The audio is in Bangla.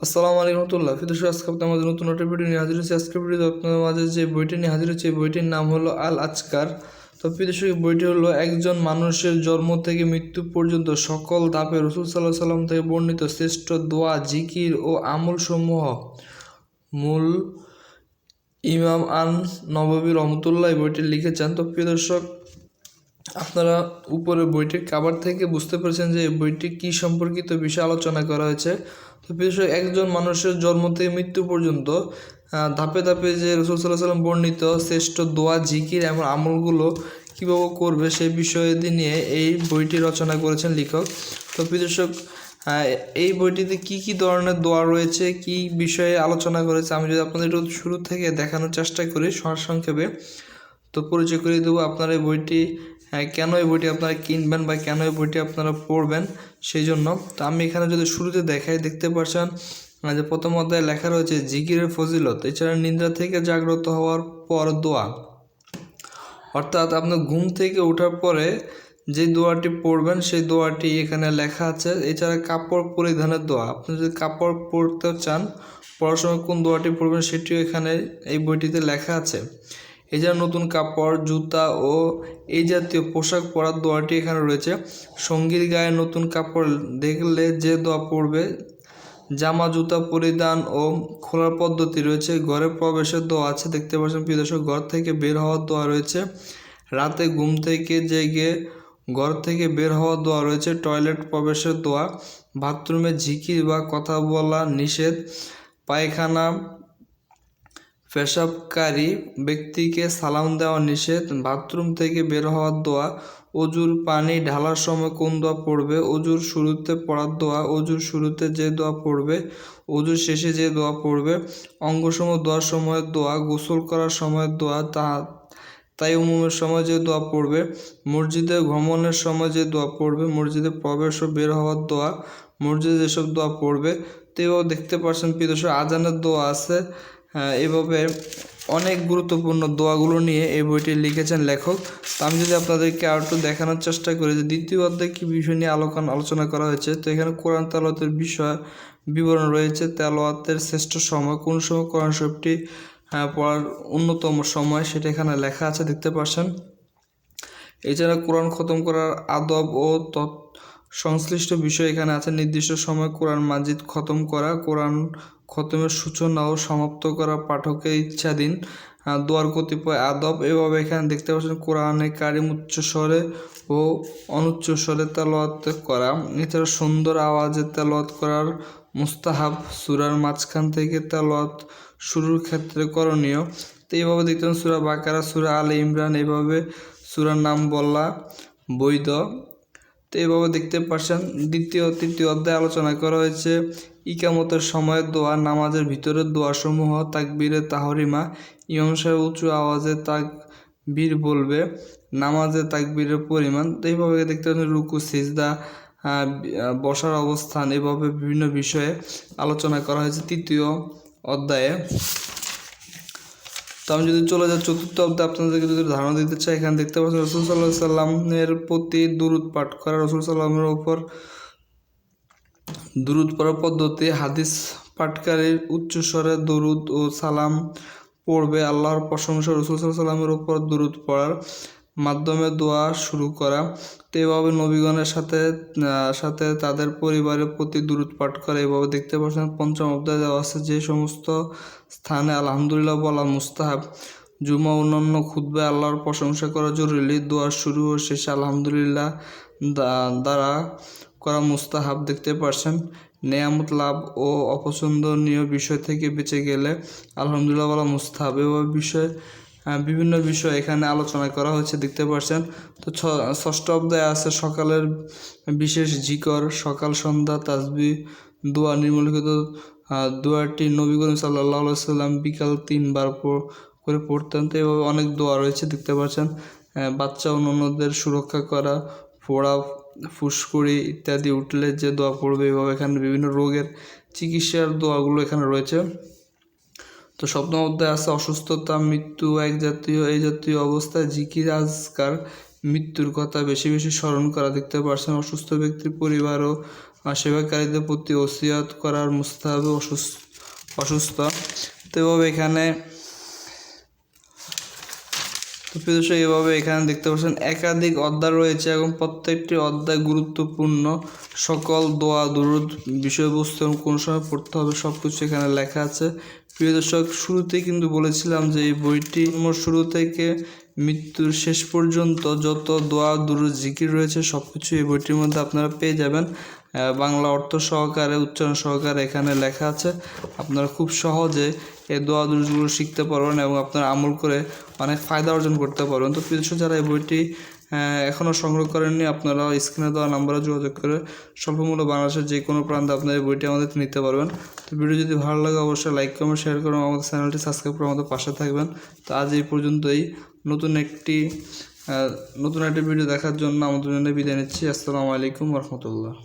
আসসালামু আলাইকুম রহমতুল্লাহ। ফিদুস আজকে আমাদের নতুন একটা ভিডিও নিয়ে হাজির হয়েছে। আজকের ভিডিওতে আপনাদের মাঝে যে বইটি নিয়ে হাজির হচ্ছে বইটির নাম হলো আল আজকার। তো ফিদুসের বইটি হলো একজন মানুষের জন্ম থেকে মৃত্যু পর্যন্ত সকল ধাপে রসুল সাল্লাহ সাল্লাম থেকে বর্ণিত শ্রেষ্ঠ দোয়া, জিকির ও আমল সমূহ মূল ইমাম আন নববী রহমতুল্লাহ বইটি লিখেছেন। তো প্রিয় দর্শক আপনারা উপরে বইটির কাবার থেকে বুঝতে পেরেছেন যে বইটি কি সম্পর্কিত বিষয়ে আলোচনা করা হয়েছে। তো বিশেষ একজন মানুষের জন্ম থেকে মৃত্যু পর্যন্ত ধাপে ধাপে যে রসুল সাল্লাহ সাল্লাম বর্ণিত শ্রেষ্ঠ দোয়া, জিকির এবং আমলগুলো কীভাবে করবে সেই বিষয়ে নিয়ে এই বইটি রচনা করেছেন লেখক। তো বিদর্শক এই বইটিতে কি কি ধরনের দোয়া রয়েছে, কি বিষয়ে আলোচনা করেছে, আমি যদি আপনাদের একটু শুরু থেকে দেখানোর চেষ্টা করি সংক্ষেপে, তো পরিচয় করে দেবো। আপনার এই বইটি হ্যাঁ, কেন এই বইটি আপনারা কিনবেন বা কেন এই বইটি আপনারা পড়বেন সেই জন্য তো আমি এখানে যদি শুরুতে দেখাই দেখতে পাচ্ছেন যে প্রথম অধ্যায়ে লেখা রয়েছে জিকিরের ফজিলত এছাড়া নিদ্রা থেকে জাগ্রত হওয়ার পর দোয়া। অর্থাৎ আপনার ঘুম থেকে ওঠার পরে যে দোয়াটি পড়বেন সেই দোয়াটি এখানে লেখা আছে এছাড়া কাপড় পরিধানের দোয়া। আপনি যদি কাপড় পরতে চান পড়ার সময় কোন দোয়াটি পড়বেন সেটিও এখানে এই বইটিতে লেখা আছে। এছাড়া নতুন কাপড়, জুতা ও এই জাতীয় পোশাক পরার দোয়াটি এখানে রয়েছে। সঙ্গীর গায়ে নতুন কাপড় দেখলে যে দোয়া পড়বে জামা, জুতা, পরিধান ও খোলার পদ্ধতি রয়েছে। ঘরে প্রবেশের দোয়া আছে, দেখতে পাচ্ছেন প্রিয় দর্শক, ঘর থেকে বের হওয়ার দোয়া রয়েছে। রাতে ঘুম থেকে জেগে ঘর থেকে বের হওয়ার দোয়া রয়েছে। টয়লেট প্রবেশের দোয়া, বাথরুমে ঝিকির বা কথা বলা নিষেধ, পায়খানা পেশাবকারী ব্যক্তিকে সালাম দেওয়া নিষেধ, বাথরুম থেকে বের হওয়ার দোয়া, অজুর পানি ঢালার সময় কোন দোয়া পড়বে, অজুর শুরুতে পড়ার দোয়া, অজুর শুরুতে যে দোয়া পড়বে, অজুর শেষে যে দোয়া পড়বে, অঙ্গসম দোয়ার সময়ের দোয়া, গোসল করার সময়ের দোয়া, তা, তাই উমুমের সময় যে দোয়া পড়বে, মসজিদে ভ্রমণের সময় যে দোয়া পড়বে, মসজিদে প্রবেশ ও বের হওয়ার দোয়া, মসজিদে যেসব দোয়া পড়বে, তেও দেখতে পাচ্ছেন প্রিয় আজানের দোয়া আছে। এভাবে অনেক গুরুত্বপূর্ণ দোয়াগুলো নিয়ে এই বইটি লিখেছেন লেখক। তো আমি যদি আপনাদেরকে আর একটু দেখানোর চেষ্টা করি যে দ্বিতীয় অধ্যায়ে কী বিষয় নিয়ে আলোচনা আলোচনা করা হয়েছে তো এখানে কোরআন তালাতের বিষয় বিবরণ রয়েছে। তেলাওয়াতের শ্রেষ্ঠ সময় কোন সময়? কোরআন শরীফটি আহ, পড়ার অন্যতম সময় সেটা এখানে লেখা আছে দেখতে পাচ্ছেন। এছাড়া কোরআন খতম করার আদব ও তৎ সংশ্লিষ্ট বিষয় এখানে আছে। নির্দিষ্ট সময় কোরআন মাজিদ খতম করা কোরআন খতমের সূচনা ও সমাপ্ত করা পাঠকের ইচ্ছাধীন। দোয়ার কতিপয় আদব এভাবে এখানে দেখতে পাচ্ছেন, কোরআনে কারিম উচ্চ স্বরে ও অনুচ্চ স্বরে তেলাওয়াত করা। এছাড়া সুন্দর আওয়াজে তেলাওয়াত করার মুস্তাহাব সুরার মাঝখান থেকে তেলাওয়াত শুরুর ক্ষেত্রে করণীয়। তো এইভাবে দেখতে সুরা বাকারা, সুরা আলে ইমরান এভাবে সুরার নাম বলা বৈধ। তো এইভাবে দেখতে পাচ্ছেন দ্বিতীয় তৃতীয় অধ্যায়ে আলোচনা করা হয়েছে, ইকামতের সময়ের দোয়া, নামাজের ভিতরের দোয়াসমূহ, তাকবীরে তাহরিমা, ইমাম সাহেব উঁচু আওয়াজে তাকবীর বলবে, নামাজে তাকবীরের পরিমাণ, তো এইভাবে দেখতে পাচ্ছেন রুকু, সিজদা বসার অবস্থান, এভাবে বিভিন্ন বিষয়ে আলোচনা করা হয়েছে তৃতীয় অধ্যায়ে। তো আমি যদি চলে যাই চতুর্থ অব্দে আপনাদেরকে যদি ধারণা দিতে চাই, এখানে দেখতে পাচ্ছেন রসুল সাল্লাহ সাল্লামের প্রতি দূরত পাঠ করা। রসুল সাল্লামের ওপর দূরত পড়ার পদ্ধতি, হাদিস পাঠকারীর উচ্চস্বরে দরুদ ও সালাম পড়বে আল্লাহর প্রশংসা রসুল সাল্লাহ সাল্লামের ওপর দূরত পড়ার। মাধ্যমে দোয়া শুরু করা। তো এভাবে নবীগণের সাথে সাথে তাদের পরিবারের প্রতি দূরত পাঠ করা। এভাবে দেখতে পাচ্ছেন, পঞ্চম অধ্যায় দেওয়া আছে, যে সমস্ত স্থানে আলহামদুলিল্লাহ বলা মুস্তাহাব, জুমা অন্যান্য খুদ্বে আল্লাহর প্রশংসা করা জরুরি দোয়ার শুরু ও শেষে আলহামদুলিল্লাহ দ্বারা করা মুস্তাহাব দেখতে পারছেন নেয়ামত লাভ ও অপছন্দনীয় বিষয় থেকে বেঁচে গেলে আলহামদুলিল্লাহ বলা মুস্তাহাব। এভাবে বিষয় বিভিন্ন বিষয় এখানে আলোচনা করা হয়েছে, দেখতে পাচ্ছেন তো ষষ্ঠ অধ্যায় আছে সকালের বিশেষ জিকর, সকাল সন্ধ্যা তাসবি দোয়া, নিম্নলিখিত দোয়াটি নবী করিম সাল্লাহ সাল্লাম বিকাল তিনবার করে পড়তেন। তো এভাবে অনেক দোয়া রয়েছে, দেখতে পাচ্ছেন। বাচ্চা অন্যান্যদের সুরক্ষা করা, ফোড়া, ফুসকুড়ি ইত্যাদি উঠলে যে দোয়া পড়বে, এভাবে এখানে বিভিন্ন রোগের চিকিৎসার দোয়াগুলো এখানে রয়েছে। তো সপ্তম অধ্যায় আছে, অসুস্থতা, মৃত্যু, এক জাতীয়, এই জাতীয় অবস্থায় জিকির আজকার মৃত্যুর কথা বেশি বেশি স্মরণ করা দেখতে পারছেন। অসুস্থ ব্যক্তির পরিবার ও সেবাকারীদের প্রতি ওসিয়াত করার মুস্তাহাবে অসুস্থ অসুস্থ। তো এখানে প্রিয় এভাবে এখানে দেখতে পাচ্ছেন একাধিক অধ্যায় রয়েছে এবং প্রত্যেকটি অধ্যায় গুরুত্বপূর্ণ। সকল দোয়া, দুরুদ বিষয়বস্তু এবং কোন সময় পড়তে হবে সব কিছু এখানে লেখা আছে। প্রিয় দর্শক, শুরুতেই কিন্তু বলেছিলাম যে এই বইটি শুরু থেকে মৃত্যুর শেষ পর্যন্ত যত দোয়া, দূর, জিকির রয়েছে সব কিছু এই বইটির মধ্যে আপনারা পেয়ে যাবেন। বাংলা অর্থ সহকারে, উচ্চারণ সহকারে এখানে লেখা আছে। আপনারা খুব সহজে এই দোয়া দুরুদগুলো শিখতে পারবেন এবং আপনারা আমল করে অনেক ফায়দা অর্জন করতে পারবেন। তো দর্শক, যারা এই বইটি এখনও সংগ্রহ করেননি, আপনারা স্ক্রিনে দেওয়া নাম্বারে যোগাযোগ করে স্বল্পমূল্য বাংলাদেশের যে কোনো প্রান্তে আপনার এই বইটি আমাদের নিতে পারবেন। তো ভিডিও যদি ভালো লাগে, অবশ্যই লাইক, কমেন্ট শেয়ার করুন আমাদের চ্যানেলটি সাবস্ক্রাইব করে আমাদের পাশে থাকবেন। তো আজ এই পর্যন্তই। নতুন একটি নতুন একটি ভিডিও দেখার জন্য আমাদের জন্য বিদায় নিচ্ছি। আসসালামু আলাইকুম রহমতুল্লাহ।